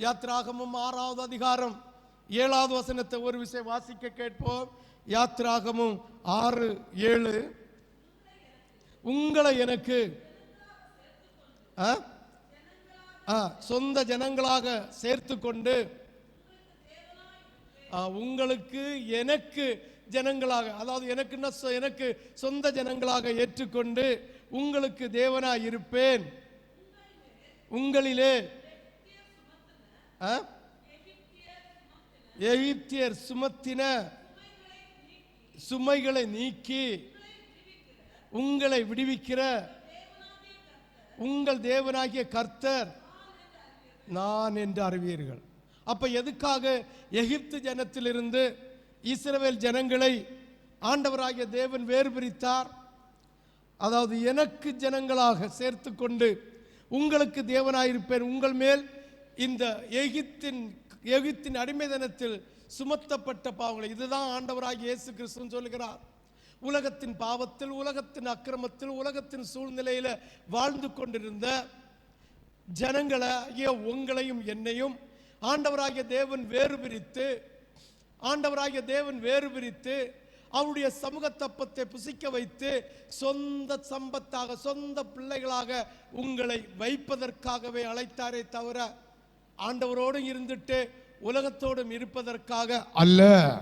யாத்ராகமும் ஆறாவது அதிகாரம் ஏழாவது வசனத்தை ஒரு விஷயம் வாசிக்க கேட்போம். யாத்ராகமும் ஆறு ஏழு. உங்களை எனக்கு ஆ? சொந்த ஜனங்களாக சேர்த்து கொண்டு உங்களுக்கு எனக்கு ஜனங்களாக அதாவது எனக்குன்னா சொ- எனக்கு சொந்த ஜனங்களாக ஏற்றுக்கொண்டு உங்களுக்கு தேவனாய் இருப்பேன் உங்களிலே எகிப்தியர் சுமத்தின சுமைகளை நீக்கி உங்களை விடுவிக்கிற உங்கள் தேவனாகிய கர்த்தர் நான் என்று அறிவீர்கள். அப்ப எதுக்காக எகிப்து ஜனத்திலிருந்து இஸ்ரவேல் ஜனங்களை ஆண்டவராகிய தேவன் வேறு பிரித்தார்? அதாவது எனக்கு ஜனங்களாக சேர்த்து கொண்டு உங்களுக்கு தேவனாயிருப்பேன் உங்கள் மேல் இந்த எகிப்தின் எகிப்தின் அடிமைதனத்தில் சுமத்தப்பட்ட பாவங்களை இதுதான் ஆண்டவராக இயேசு கிறிஸ்துன்னு சொல்லுகிறார். உலகத்தின் பாவத்தில் உலகத்தின் அக்கிரமத்தில் உலகத்தின் சூழ்நிலையில வாழ்ந்து கொண்டிருந்த ஜனங்களாகிய உங்களையும் என்னையும் ஆண்டவராகிய தேவன் வேறு பிரித்து ஆண்டவராகிய தேவன் வேறு பிரித்து அவருடைய சமூக தப்பத்தை புசிக்க வைத்து சொந்த சம்பத்தாக சொந்த பிள்ளைகளாக உங்களை வைப்பதற்காகவே அழைத்தாரே தவிர ஆண்டவரோடும் இருந்துட்டு உலகத்தோடும் இருப்பதற்காக அல்ல.